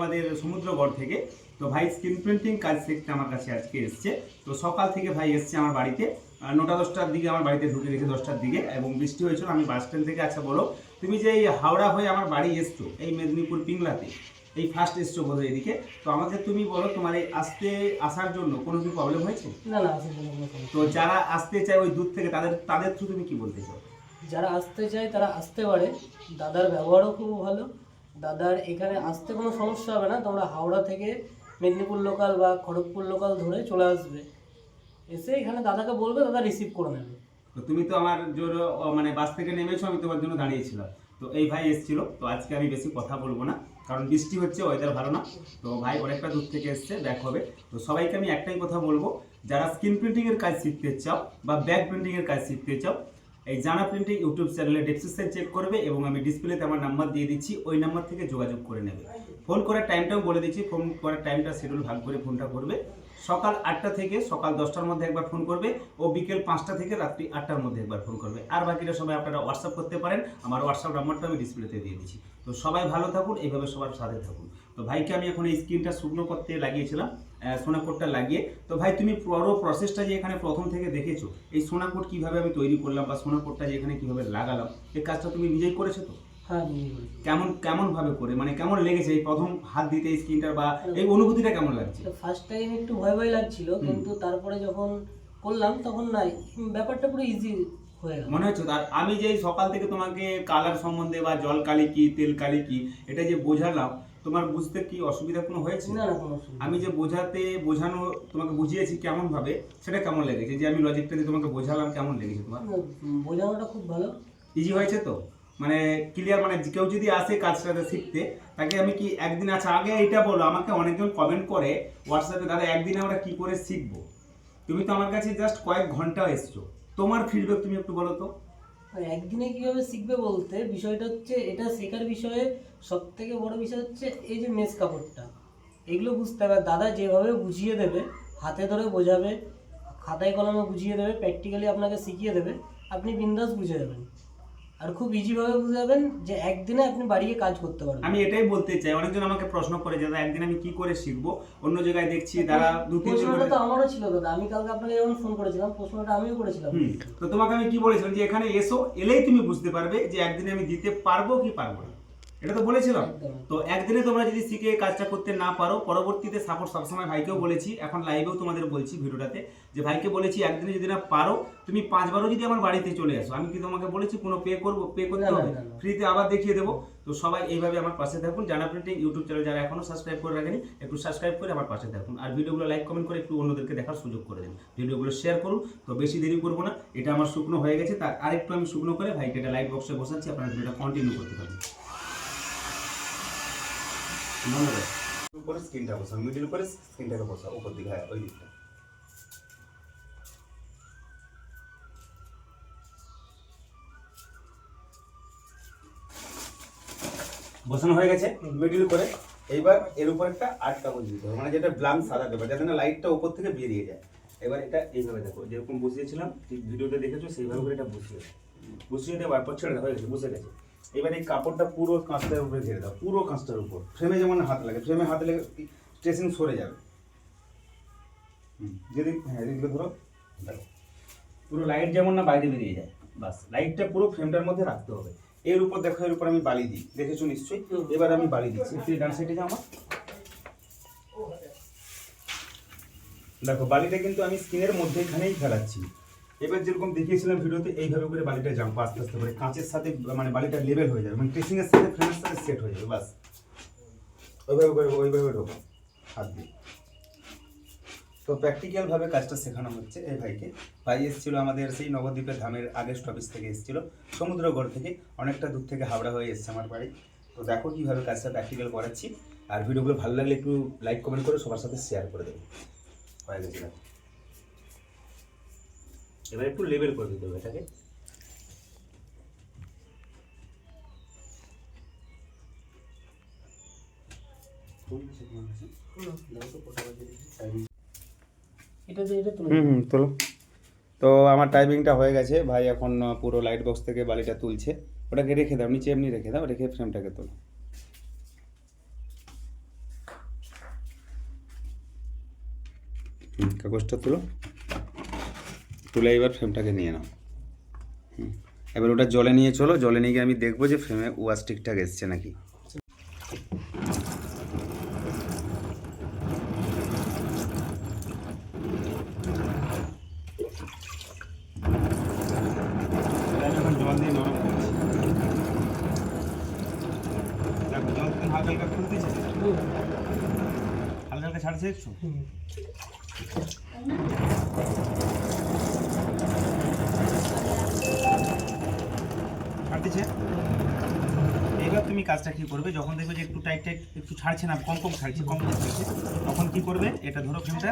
আমাদের সমুদ্রগড় থেকে। তো ভাই স্ক্রিন প্রিন্টিং কাজ শিখতে আমার কাছে আজকে এসছে। তো সকাল থেকে ভাই এসছে আমার বাড়িতে। নটা দশটার দিকে আমার বাড়িতে ঢুকে গেছে দশটার দিকে এবং বৃষ্টি হয়েছিল। আমি বাস স্ট্যান্ড থেকে আচ্ছা বলো তুমি যে এই হাওড়া হয়ে আমার বাড়ি এসছো এই মেদিনীপুর পিংলাতে এই ফার্স্ট এসছো বোধহয় এদিকে তো আমাকে তুমি বলো তোমার এই আসতে আসার জন্য কোনো কি প্রবলেম হয়েছে? না না তো যারা আসতে চায় ওই দূর থেকে তাদের তাদের থ্রু তুমি কি বলতে চাও? যারা আসতে চায় তারা আসতে পারে। দাদার ব্যবহারও খুব ভালো। দাদার এখানে আসতে কোনো সমস্যা হবে না, তোমরা হাওড়া থেকে মেদিনীপুর লোকাল বা খড়গপুর লোকাল ধরে চলে আসবে। এসে এখানে দাদাকে বলবে, দাদা রিসিভ করে নেবে। তো তুমি তো আমার জোর মানে বাস থেকে নেমেছো, আমি তোমার জন্য দাঁড়িয়েছিলাম। তো এই ভাই এসেছিল, তো আজকে আমি বেশি কথা বলব না, কারণ বৃষ্টি হচ্ছে ওয়েদার ভালো না। তো ভাই অনেকটা দূর থেকে এসছে ব্যাক হবে। তো সবাইকে আমি একটাই কথা বলব, যারা স্ক্রিন প্রিন্টিংয়ের কাজ শিখতে চাও বা ব্যাক প্রিন্টিংয়ের কাজ শিখতে চাও এই জানা প্রিন্টিং ইউটিউব চ্যানেলে ডেসক্রিপশন চেক করবে এবং আমি ডিসপ্লেতে আমার নাম্বার দিয়ে দিচ্ছি, ওই নাম্বার থেকে যোগাযোগ করে নেবে। ফোন করার টাইমটাও বলে দিচ্ছি ফোন করার টাইমটা শিডিউল ভাগ করে ফোনটা করবে। সকাল আটটা থেকে সকাল দশটার মধ্যে একবার ফোন করবে ও বিকেল পাঁচটা থেকে রাত্রি আটটার মধ্যে একবার ফোন করবে। আর বাকিটা সবাই আপনারা হোয়াটসঅ্যাপ করতে পারেন, আমার হোয়াটসঅ্যাপ নাম্বারটা আমি ডিসপ্লেতে দিয়ে দিচ্ছি। তো সবাই ভালো থাকুন, এইভাবে সবার সাথে থাকুন। তো ভাইকে আমি এখন এই স্ক্রিনটা শুকনো করতে লাগিয়েছিলাম। সোনাকোটটা লাগিয়ে। তো ভাই তুমি পুরো প্রসেসটা যে এখানে প্রথম থেকে দেখেছ এই সোনাকোট কীভাবে আমি তৈরি করলাম বা সোনাকোটটা যে এখানে কীভাবে লাগালাম এই কাজটা তুমি নিজেই করেছ তো? হ্যাঁ কেমন কেমন ভাবে করে মানে কেমন লেগেছে এই প্রথম হাত দিতে এই স্ক্রিনটার বা এই অনুভূতিটা কেমন লাগছে? ফার্স্ট টাইম একটু ভয় ভয় লাগছিল কিন্তু তারপরে যখন করলাম তখন না ব্যাপারটা পুরো ইজি হয়ে মনে হচ্ছে আর আমি যে সকাল থেকে তোমাকে কালার সম্বন্ধে বা জল কালি কি তেল কালি কি এটা যে বোঝালাম তোমার বুঝতে কি অসুবিধা কোনো হয়েছে? না না কোনো আমি যে বোঝাতে বোঝানো তোমাকে বুঝিয়েছি কেমন ভাবে সেটা কেমন লেগেছে? যে আমি লজিকটা দিয়ে তোমাকে বোঝালাম কেমন লেগেছে তোমার? বোঝানোটা খুব ভালো। ইজি হয়েছে তো? মানে ক্লিয়ার মানে কেউ যদি আসে কাজটাতে শিখতে তাকে আমি কি একদিন আচ্ছা আগে এটা বলো আমাকে অনেকজন কমেন্ট করে হোয়াটসঅ্যাপে দাদা একদিন আমরা কি করে শিখব? তুমি তো আমার কাছে জাস্ট কয়েক ঘণ্টা এসছো। তোমার ফিডব্যাক তুমি একটু বলো তো? একদিনে কীভাবে শিখবে বলতে বিষয়টা হচ্ছে, এটা শেখার বিষয়ে সব থেকে বড় বিষয় হচ্ছে এই যে মেস কাপড়টা, এগুলো বুঝতে হবে। দাদা যেভাবে বুঝিয়ে দেবে, হাতে ধরে বোঝাবে, খাতায় কলমে বুঝিয়ে দেবে প্র্যাকটিক্যালি আপনাকে শিখিয়ে দেবে, আপনি বিন্দাস বুঝে যাবেন। আর খুব ইজিভাবে বুঝে যাবেন যে একদিনে আপনি বাড়িয়ে কাজ করতে পারবেন। আমি এটাই বলতে চাই অনেকজন আমাকে প্রশ্ন করে যে দাদা একদিন আমি কি করে শিখব? অন্য জায়গায় দেখছি তারা দু তিন প্রশ্নটা তো আমারও ছিল দাদা। আমি কালকে আপনাকে যখন ফোন করেছিলাম প্রশ্নটা আমিও করেছিলাম। তো তোমাকে আমি কি বলেছিলাম যে এখানে এসো এলেই তুমি বুঝতে পারবে যে একদিনে আমি দিতে পারব কি পারব না। এটা তো বলেছিলাম। তো একদিনে তোমরা যদি শিখে কাজটা করতে না পারো পরবর্তীতে সাপোর্ট সবসময় ভাইকেও বলেছি। এখন লাইভেও তোমাদের বলছি ভিডিওটাতে যে ভাইকে বলেছি একদিনে যদি না পারো তুমি পাঁচবারও যদি আমার বাড়িতে চলে আসো। আমি কি তোমাকে বলেছি কোনো পে করব? পে করতে হবে। ফ্রিতে আবার দেখিয়ে দেবো। তো সবাই এইভাবে আমার পাশে থাকুন। জানা প্রিন্টিং ইউটিউব চ্যানেল যারা এখনও সাবস্ক্রাইব করে রাখেনি একটু সাবস্ক্রাইব করে আমার পাশে থাকুন। আর ভিডিওগুলো লাইক কমেন্ট করে একটু অন্যদেরকে দেখার সুযোগ করে দিন। ভিডিওগুলো শেয়ার করুন। তো বেশি দেরি করব না। এটা আমার শুকনো হয়ে গেছে। তার আরেকটু আমি শুকনো করে ভাইকে এটা লাইট বক্সে বসাচ্ছি। আপনারা ভিডিওটা কন্টিনিউ করতে মিডিল করে উপর দিকে হ্যাঁ ওই দিকটা। বসানো হয়ে গেছে মিডিল করে এইবার এর উপর একটা আট কাগজ দিতে হবে মানে যেটা ব্লাঙ্ক সাদা পেপার যাতে না লাইটটা উপর থেকে বেরিয়ে যায়। এবার এটা এইভাবে দেখো, যেরকম বসিয়েছিলাম, ঠিক ভিডিওতে দেখেছ, সেইভাবে করে এটা বসিয়ে। বসিয়ে দেওয়ার পর ছেড়ে হয়ে গেছে, বসে গেছে। এবার এই কাপড়টা পুরো কাঁচটার উপরে ঘিরে দাও পুরো কাঁচটার উপর। ফ্রেমে যেমন হাত লাগে ফ্রেমে হাত লেগে স্ট্রেসিং সরে যাবে। হুম, যদি হ্যাঁ এদিকে ধরো দেখো পুরো লাইট যেমন না বাইরে বেরিয়ে যায়। বাস লাইটটা পুরো ফ্রেমটার মধ্যে রাখতে হবে। এর উপর দেখো এর উপর আমি বালি দিই। দেখেছ নিশ্চয়ই? এবার আমি বালি দিচ্ছি। একটু ডান সাইডে যাও আমার দেখো বালিটা কিন্তু আমি স্কিনের মধ্যেখানেই ফেলাচ্ছি। এবার যেরকম দেখিয়েছিলাম ভিডিওতে, এইভাবে করে বালিটা জাম্প আস্তে আস্তে করে কাঁচের সাথে মানে বালিটা লেভেল হয়ে যাবে মানে ট্রেসিং এর সাথে ফ্রেমের সাথে সেট হয়ে যাবে, বাস। ওইভাবে করে, ওইভাবে ঢোকো হাত দিয়ে। তো প্র্যাকটিক্যালভাবে কাজটা শেখানো হচ্ছে এই ভাইকে। ভাই এসেছিল আমাদের সেই নবদ্বীপের ধামের আগের স্টপেজ থেকে এসেছিল, সমুদ্রগড় থেকে, অনেকটা দূর থেকে হাওড়া হয়ে এসছে আমার বাড়ি। তো দেখো কীভাবে কাজটা প্র্যাকটিক্যাল করাচ্ছি। আর ভিডিওগুলো ভালো লাগলে একটু লাইক কমেন্ট করে সবার সাথে শেয়ার করে দেবে। হয়ে গেছে দেখো। এবার একটু লেবেল করে দিতে হবে এটাকে। হুম তো আমার টাইমিংটা হয়ে গেছে ভাই এখন পুরো লাইট বক্স থেকে বালিটা তুলছে। ওটাকে রেখে দাও নিচে এমনি রেখে দাও রেখে ফ্রেমটাকে তোলো। কাগজটা তুলো। তুলে এবার ফ্রেমটাকে নিয়ে নাও। হুম, এবার ওটা জলে নিয়ে চলো জলে নিয়ে গিয়ে আমি দেখব যে ফ্রেমে ওয়াশ ঠিকঠাক এসছে নাকি। হালকা ছাড়ছে একটু হুম। ছাড়তেছে এবার তুমি কাজটা কি করবে? যখন দেখবে যে একটু টাইট টাইট একটু ছাড়ছে না কম কম ছাড়ছে কম কম ছাড়ছে তখন কি করবে? এটা ধরো ফ্রেমটা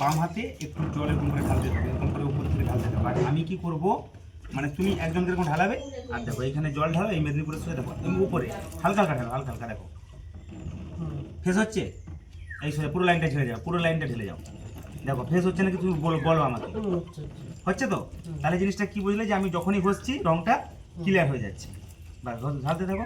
বাম হাতে একটু জল এরকম করে ঢালতে হবে এরকম করে উপর থেকে ঢালতে হবে। আর আমি কি করব? মানে তুমি একজন এরকম ঢালাবে আর দেখো এখানে জল ঢালো এই মেদিনীপুরের শুয়ে দেখো তুমি উপরে হালকা হালকা ঢালো হালকা হালকা দেখো। ফেস হচ্ছে? এই সরে পুরো লাইনটা ঢেলে যাও পুরো লাইনটা ঢেলে যাও। দেখো ফেস হচ্ছে নাকি তুমি বলো বলো আমাকে। হচ্ছে তো? তাহলে জিনিসটা কি বুঝলে যে আমি যখনই ঘষছি রংটা ক্লিয়ার হয়ে যাচ্ছে। বাস ঢালতে থাকো।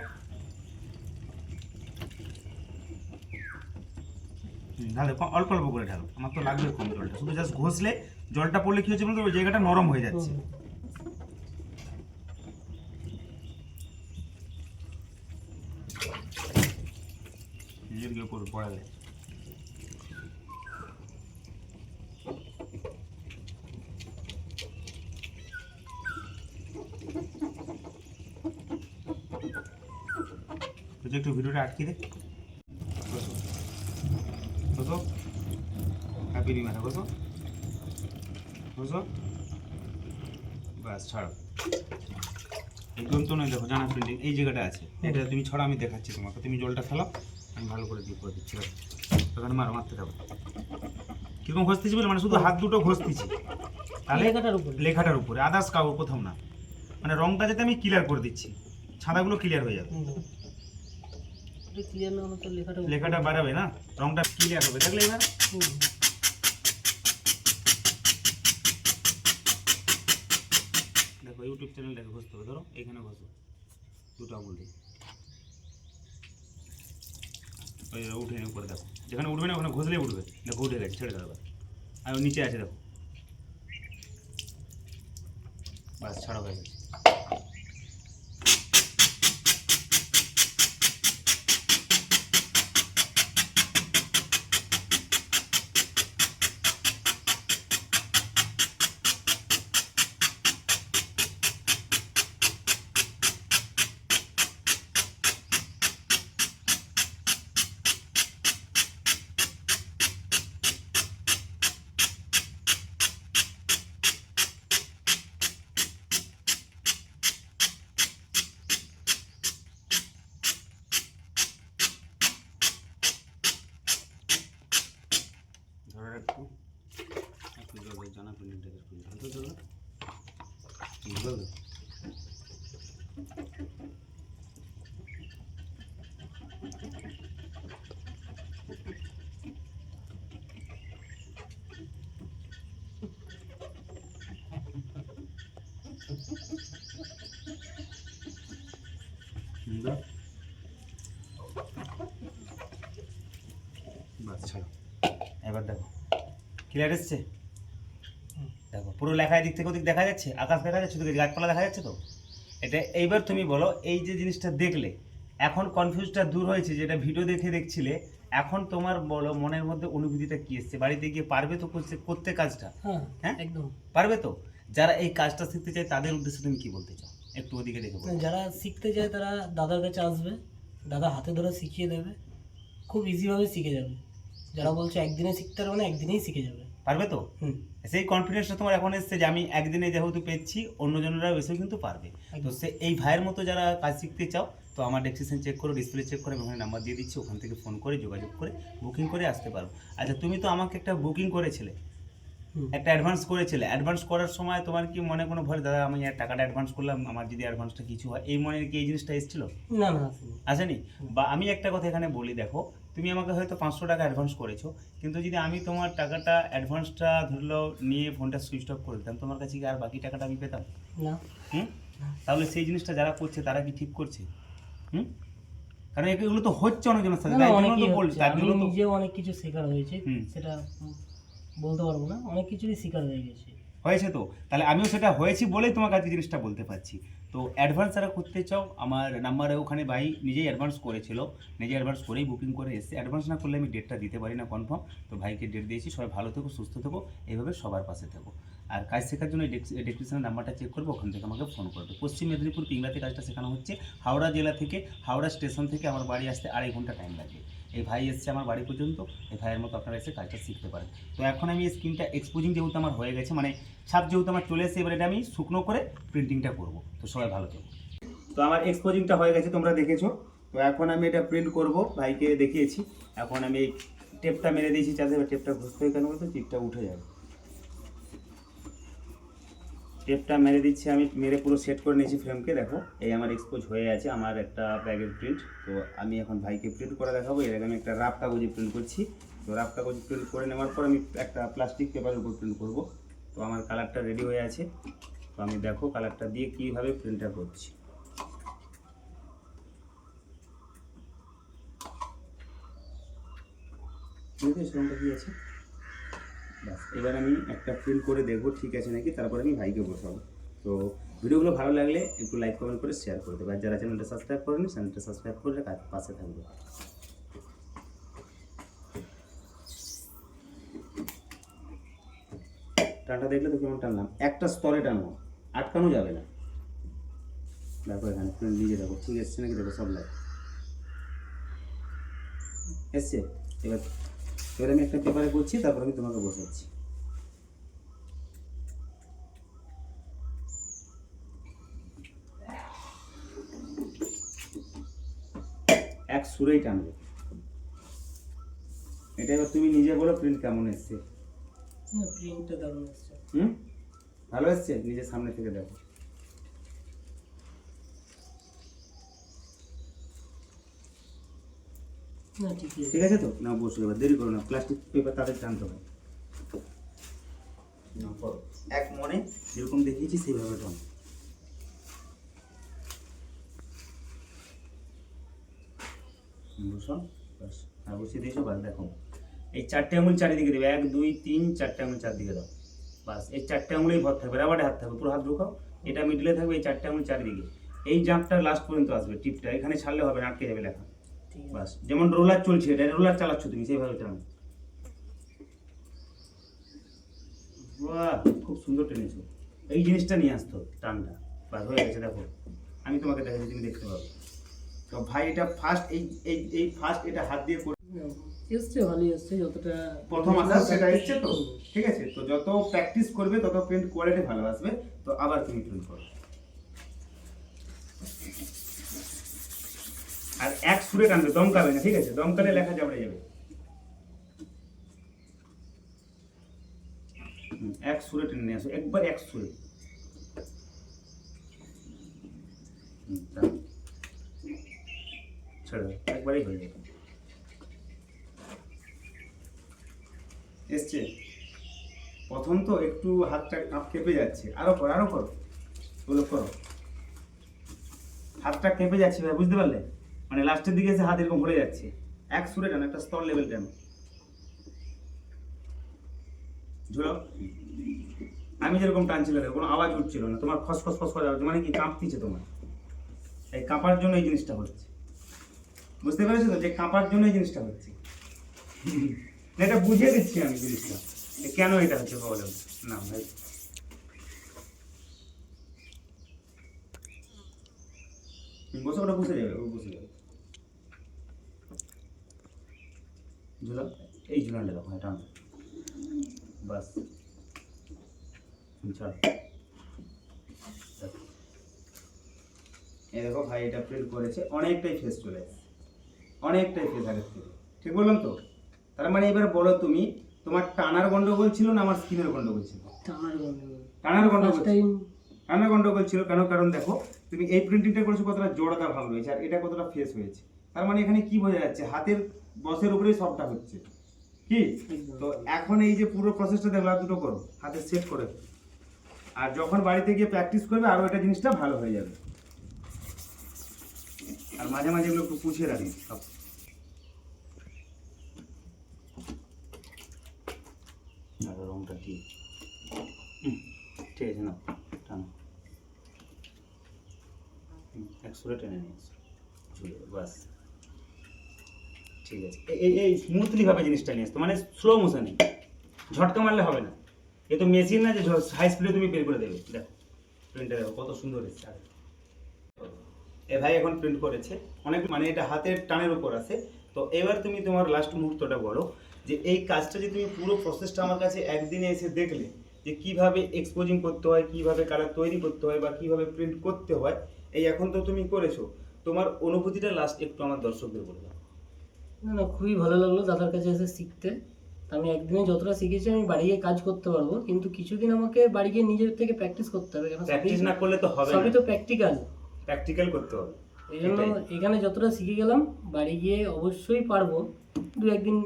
ঢালো অল্প অল্প করে ঢালো আমার তো লাগবে কম জলটা। শুধু জাস্ট ঘষলে জলটা পড়লে কি হচ্ছে বলতো? ওই জায়গাটা নরম হয়ে যাচ্ছে। একটু ভিডিওটা আটকে দে বসো বসো হ্যাপি নিউ ইয়ার বসো বসো বাস ছাড়ো। একদম তো নয় দেখো জানা প্রিন্টিং এই জায়গাটা আছে। এটা তুমি ছড়া আমি দেখাচ্ছি তোমাকে। তুমি জলটা ফেলাও আমি ভালো করে দিয়ে করে দিচ্ছি। ওখানে মারো মারতে থাকো কীরকম ঘষতেছি বলে? মানে শুধু হাত দুটো ঘষতেছি। তাহলে লেখাটার উপরে। লেখাটার উপরে। আদার্স কাউ কোথাও না। মানে রংটা যাতে আমি ক্লিয়ার করে দিচ্ছি। ছাদাগুলো ক্লিয়ার হয়ে যাবে। লেখাটা বাড়াবে না। রংটা ক্লিয়ার হবে। দেখলে এবার হুম। দেখো ইউটিউব চ্যানেলটাকে ঘষতে হবে, ধরো, এখানে ঘষো দুটো আঙুল দিয়ে। ওই উঠে উপরে দেখো। যেখানে উঠবে না, ওখানে ঘষলে উঠবে। দেখো, উঠে গেছে, ছেড়ে দাও আর নিচে আছে, দেখো। বাস, ছাড়া হয়ে গেছে। একটু ঢালতো জল জল দাও। হুম, দাও। বাস ছাড়ো এবার দেখো ক্লিয়ার এসছে হুম। দেখো পুরো লেখা এদিক থেকে ওদিক দেখা যাচ্ছে আকাশ দেখা যাচ্ছে ওদিকে গাছপালা দেখা যাচ্ছে তো? এটা এইবার তুমি বলো এই যে জিনিসটা দেখলে এখন কনফিউজটা দূর হয়েছে যেটা ভিডিও দেখে দেখছিলে এখন তোমার বলো মনের মধ্যে অনুভূতিটা কি এসছে? বাড়িতে গিয়ে পারবে তো করতে করতে কাজটা? হ্যাঁ হ্যাঁ? একদম। পারবে তো? যারা এই কাজটা শিখতে চায় তাদের উদ্দেশ্যে তুমি কি বলতে চাও? একটু ওদিকে দেখে যারা শিখতে চায় তারা দাদার কাছে আসবে দাদা হাতে ধরে শিখিয়ে দেবে খুব ইজিভাবে শিখে যাবে। যারা বলছে একদিনে শিখতে পারবে না একদিনেই শিখে যাবে। পারবে তো? সেই কনফিডেন্সটা তোমার এখন এসছে যে আমি একদিনে যেহেতু পেয়েছি অন্যজনেরাও এসেও কিন্তু পারবে। তো সে এই ভাইয়ের মতো যারা কাজ শিখতে চাও তো আমার ডেসক্রিপশন চেক করো ডিসপ্লে চেক করে ওখানে নাম্বার দিয়ে দিচ্ছি ওখান থেকে ফোন করে যোগাযোগ করে বুকিং করে আসতে পারো। আচ্ছা তুমি তো আমাকে একটা বুকিং করেছিলে। একটা অ্যাডভান্স করেছিলে। অ্যাডভান্স করার সময় তোমার কি মনে কোনো ভয় দাদা আমি আর টাকাটা অ্যাডভান্স করলাম আমার যদি অ্যাডভান্সটা কিছু হয়? এই মনে কি এই জিনিসটা এসেছিল? না না আসেনি। বা আমি একটা কথা এখানে বলি দেখো তুমি আমাকে হয়তো পাঁচশো টাকা অ্যাডভান্স করেছ কিন্তু যদি আমি তোমার টাকাটা অ্যাডভান্সটা ধরলো নিয়ে ফোনটা সুইচ অফ করে দিতাম তোমার কাছে কি আর বাকি টাকাটা আমি পেতাম? না। হুম? তাহলে সেই জিনিসটা যারা করছে তারা কি ঠিক করছে? হুম? কারণ এগুলো তো হচ্ছে অনেকজনের সাথে তাই জন্য তো বলছি তার জন্য নিজেও অনেক কিছু শেখার হয়েছে। সেটা বলতে পারব না। অনেক কিছুরই শিকার হয়ে গেছে। হয়েছে তো। তাহলে আমিও সেটা হয়েছি বলেই তোমার কাছে জিনিসটা বলতে পারছি। তো অ্যাডভান্স যারা করতে চাও, আমার নাম্বারে ওখানে ভাই নিজেই অ্যাডভান্স করেছিল নিজে অ্যাডভান্স করেই বুকিং করে এসেছে। অ্যাডভান্স না করলে আমি ডেটটা দিতে পারি না কনফার্ম তো ভাইকে ডেট দিয়েছি, সবাই ভালো থেকো, সুস্থ থেকো, এইভাবে সবার পাশে থেকো। আর কাজ শেখার জন্য ডেসক্রিপশনের নাম্বারটা চেক করব, ওখান থেকে আমাকে ফোন করবে। পশ্চিম মেদিনীপুর পিংলাতে কাজটা শেখানো হচ্ছে, হাওড়া জেলা থেকে, হাওড়া স্টেশন থেকে আমার বাড়ি আসতে আড়াই ঘণ্টা টাইম লাগে। এই ভাই এসছে আমার বাড়ি পর্যন্ত, এই ভাইয়ের মতো আপনারা এসে কাজটা শিখতে পারেন। তো এখন আমি এই স্ক্রিনটা এক্সপোজিং যেহেতু আমার হয়ে গেছে মানে ছাপ যেহেতু আমার চলে এসে এবার এটা আমি শুকনো করে প্রিন্টিংটা করব। তো সবাই ভালো থাকব তো আমার এক্সপোজিংটা হয়ে গেছে, তোমরা দেখেছ। তো এখন আমি এটা প্রিন্ট করব, ভাইকে দেখিয়েছি। এখন আমি টেপটা মেরে দিয়েছি চাষে টেপটা হয় কেন বলতো? টিপটা উঠে যাবে। টেপটা মেরে দিচ্ছি আমি। মেরে পুরো সেট করে নিয়েছি ফ্রেমকে দেখো। এই আমার এক্সপোজ হয়ে আছে আমার একটা ব্যাগের প্রিন্ট তো আমি এখন ভাইকে প্রিন্ট করে দেখাবো। এর আগে আমি একটা রাফ কাগজে প্রিন্ট করছি। তো রাফ কাগজে প্রিন্ট করে নেওয়ার পর আমি একটা প্লাস্টিক পেপারের উপর প্রিন্ট করব। তো আমার কালারটা রেডি হয়ে আছে। তো আমি দেখো কালারটা দিয়ে কীভাবে প্রিন্টটা করছি। আছে সেরকমটা কি আছে? ব্যাস, এবার আমি একটা প্রিন্ট করে দেখব, ঠিক আছে নাকি? তারপর আমি ভাইকে বসাবো। তো ভিডিওগুলো ভালো লাগলে একটু লাইক কমেন্ট করে শেয়ার করে দেবো। আর যারা চ্যানেলটা সাবস্ক্রাইব করেনি চ্যানেলটা সাবস্ক্রাইব করলে পাশে থাকবে। টানটা দেখলে তো কেমন টানলাম? একটা স্তরে টানলাম আটকানো যাবে না। দেখো এখানে প্রিন্ট নিজে দেখো ঠিক এসছে নাকি? দেখো সব লাইট এসছে? এবার এবার আমি একটা পেপারে করছি তারপর আমি তোমাকে বসাচ্ছি। এক সুরেই টানবে। এটা এবার তুমি নিজে বলো প্রিন্ট কেমন এসছে? প্রিন্টটা দারুণ এসছে। হুম? ভালো এসছে? নিজের সামনে থেকে দেখো না ঠিকই আছে ঠিক আছে। তো? না, বসে এবার, দেরি করো না প্লাস্টিক পেপার তাদের টানতে হবে। এক মনে যেরকম দেখিয়েছি, সেইভাবে টান বসো বাস আর বসিয়ে দিয়েছ বাস দেখো। এই চারটে আঙুল চারিদিকে দেবে, এক, দুই, তিন, চারটে আঙুল চারদিকে দাও। বাস, এই চারটে আঙুলেই ভর থাকবে, রাবারে হাত থাকবে, পুরো হাত ঢুকাও, এটা মিডলে থাকবে, এই চারটে আঙুল চারিদিকে। এই জাম্পটা লাস্ট পর্যন্ত আসবে, টিপটা, এখানে ছাড়লে হবে না, আটকে যাবে লেখা। বাস যেমন রোলার চলছে এটা রোলার চালাচ্ছ তুমি সেইভাবে টানো বাহ খুব সুন্দর টেনেছো। এই জিনিসটা নিয়ে আসতো টানটা। বাস হয়ে গেছে দেখো। আমি তোমাকে দেখাচ্ছি তুমি দেখতে পাবো। তো ভাই এটা ফার্স্ট এই এই এই ফার্স্ট এটা হাত দিয়ে করে এসছে ভালোই এসছে যতটা প্রথম আসার সেটা এসছে তো। ঠিক আছে তো যত প্র্যাকটিস করবে তত প্রিন্ট কোয়ালিটি ভালো আসবে তো আবার তুমি প্রিন্ট করো। আর এক সুরে টানবে দমকাবে না, ঠিক আছে? দমকালে লেখা যাবড়ে যাবে। এক সুরে টেনে নিয়ে আসো, একবার এক সুরে। ছেড়ে দাও হয়ে যাবে। এসছে। প্রথম তো একটু হাতটা কাঁপ কেঁপে যাচ্ছে। আরও করো আরও করো। ওগুলো করো। হাতটা কেঁপে যাচ্ছে ভাই, বুঝতে পারলে? মানে লাস্টের দিকে এসে হাত এরকম ভরে যাচ্ছে। এক সুরে টান, একটা স্তর লেভেল টান। আমি যেরকম টানছিল কোনো আওয়াজ উঠছিল না, তোমার খস খস খস আওয়াজ মানে কি কাঁপতিছে তোমার। এই কাঁপার জন্য এই জিনিসটা হচ্ছে। বুঝতে পেরেছ তো? যে কাঁপার জন্য এই জিনিসটা হচ্ছে। এটা বুঝিয়ে দিচ্ছি আমি জিনিসটা। কেন এটা হচ্ছে প্রবলেম না, ভাই। বসে ওটা বসে যাবে, ও বসে যাবে। ঝুলা এই ঝুলানটা দেখো এটা আনো। বাস। এই দেখো ভাই এটা প্রিন্ট করেছে। অনেকটাই ফেস চলে এসেছে। অনেকটাই ফেস আগের থেকে। ঠিক বললাম তো? তার মানে এবার বলো তুমি তোমার টানার গন্ডগোল ছিল না আমার স্কিনের গন্ডগোল ছিল? টানার গন্ডগোল। টানার গন্ডগোল ছিল। টানার গন্ডগোল ছিল কেন? কারণ দেখো তুমি এই প্রিন্টিংটা করেছ কতটা জোড়াটা ভাব রয়েছে আর এটা কতটা ফেস হয়েছে। তার মানে এখানে কি বোঝা যাচ্ছে? হাতের বসের উপরেই সবটা হচ্ছে। কি? তো এখন এই যে পুরো প্রসেসটা দেখো আর দুটো করো, হাতে সেট করে। আর যখন বাড়িতে গিয়ে প্র্যাকটিস করবে আরও এটা জিনিসটা ভালো হয়ে যাবে। আর মাঝে মাঝে এগুলো একটু পুছিয়ে রাখি, সব। রংটা ঠিক ঠিক আছে না টানো। একশোটা টেনে নিয়ে এসো। ঝুলে বাস। ঠিক আছে। এই- এই এই স্মুথলি ভাবে জিনিসটা নিয়ে আসতো। মানে স্লো মোশনে ঝটকা মারলে হবে না। এ তো মেশিন না যে হাই স্পিডে তুমি বের করে দেবে। দেখো প্রিন্টটা দেখো, কত সুন্দর এসেছে। এ ভাই এখন প্রিন্ট করেছে। অনেক মানে এটা হাতের টানের উপর আছে। তো এবার তুমি তোমার লাস্ট মুহূর্তটা বলো যে এই কাজটা যে তুমি পুরো প্রসেসটা আমার কাছে একদিনে এসে দেখলে যে কীভাবে এক্সপোজিং করতে হয়, কীভাবে কালার তৈরি করতে হয় বা কীভাবে প্রিন্ট করতে হয়, এই এখন তো তুমি করেছ। তোমার অনুভূতিটা লাস্ট একটু আমার দর্শকদের বলে দাও। না না খুবই ভালো লাগল দাদার কাছে এসে শিখতে। আমি একদিনে যতটা শিখেছি আমি বাড়ি গিয়ে কাজ করতে পারব কিন্তু কিছুদিন আমাকে বাড়ি গিয়ে নিজের থেকে প্র্যাকটিস করতে হবে প্র্যাকটিস না করলে তো হবে সবই তো প্র্যাকটিক্যাল প্র্যাকটিক্যাল করতে হবে এই জন্য এখানে যতটা শিখে গেলাম বাড়ি গিয়ে অবশ্যই পারব। দু একদিন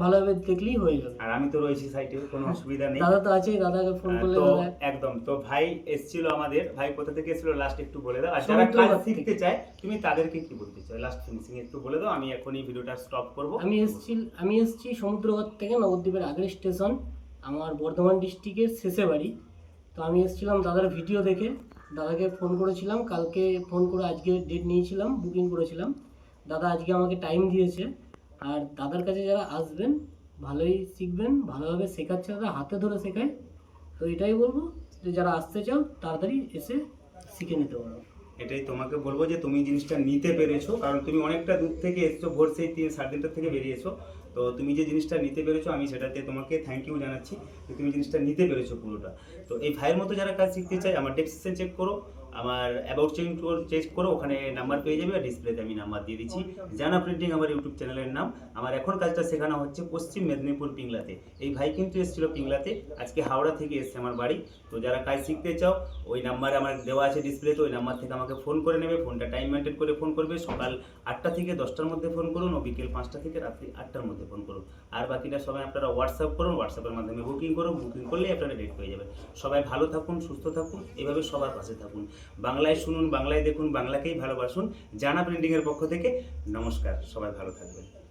ভালোভাবে দেখলেই হয়ে যাবে। আর আমি তো রয়েছি সাইটে কোনো অসুবিধা নেই। দাদা তো আছেই দাদাকে ফোন করলে তো একদম তো ভাই এসেছিল আমাদের ভাই কোথা থেকে এসেছিল লাস্ট একটু বলে দাও। আর যারা কাজ শিখতে চায় তুমি তাদেরকে কি বলতে চাও? লাস্ট ফিনিশিং একটু বলে দাও আমি এখনই ভিডিওটা স্টপ করব। আমি এসেছি আমি এসেছি সমুদ্রঘাট থেকে নবদ্বীপের আগের স্টেশন আমার বর্ধমান ডিস্ট্রিক্টের শেষে বাড়ি। তো আমি এসেছিলাম দাদার ভিডিও দেখে দাদাকে ফোন করেছিলাম কালকে ফোন করে আজকে ডেট নিয়েছিলাম বুকিং করেছিলাম। দাদা আজকে আমাকে টাইম দিয়েছে। আর দাদার কাছে যারা আসবেন, ভালোই শিখবেন, ভালোভাবে শেখাচ্ছে দাদা হাতে ধরে শেখায়। তো এটাই বলব যে যারা আসতে চাও, তাড়াতাড়ি এসে শিখে নিতে পারো। এটাই তোমাকে বলব যে তুমি জিনিসটা নিতে পেরেছ, কারণ তুমি অনেকটা দূর থেকে এসছো, ভোর সেই তিন, সাড়ে তিনটার থেকে বেরিয়েছো তো তুমি যে জিনিসটা নিতে পেরেছ, আমি সেটাতে তোমাকে থ্যাংক ইউ জানাচ্ছি যে তুমি জিনিসটা নিতে পেরেছ পুরোটা। তো এই ভাইয়ের মতো যারা কাজ শিখতে চায়, আমার ডেসক্রিপশন চেক করো। আমার অ্যাবাউট চেক চেক করো ওখানে নাম্বার পেয়ে যাবে আর ডিসপ্লেতে আমি নাম্বার দিয়ে দিচ্ছি। জানা প্রিন্টিং আমার ইউটিউব চ্যানেলের নাম। আমার এখন কাজটা শেখানো হচ্ছে পশ্চিম মেদিনীপুর পিংলাতে। এই ভাই কিন্তু এসেছিল পিংলাতে আজকে হাওড়া থেকে এসছে আমার বাড়ি। তো যারা কাজ শিখতে চাও ওই নাম্বারে আমার দেওয়া আছে ডিসপ্লেতে ওই নাম্বার থেকে আমাকে ফোন করে নেবে। ফোনটা টাইম মেনটেন করে ফোন করবে। সকাল আটটা থেকে দশটার মধ্যে ফোন করুন ও বিকেল পাঁচটা থেকে রাত্রি আটটার মধ্যে ফোন করুন। আর বাকিটা সবাই আপনারা হোয়াটসঅ্যাপ করুন হোয়াটসঅ্যাপের মাধ্যমে বুকিং করুন। বুকিং করলেই আপনারা ডেট পেয়ে যাবেন। সবাই ভালো থাকুন সুস্থ থাকুন এভাবে সবার পাশে থাকুন। বাংলায় শুনুন বাংলায় দেখুন বাংলাকেই ভালোবাসুন। জানা প্রিন্টিংয়ের পক্ষ থেকে নমস্কার সবাই ভালো থাকবেন।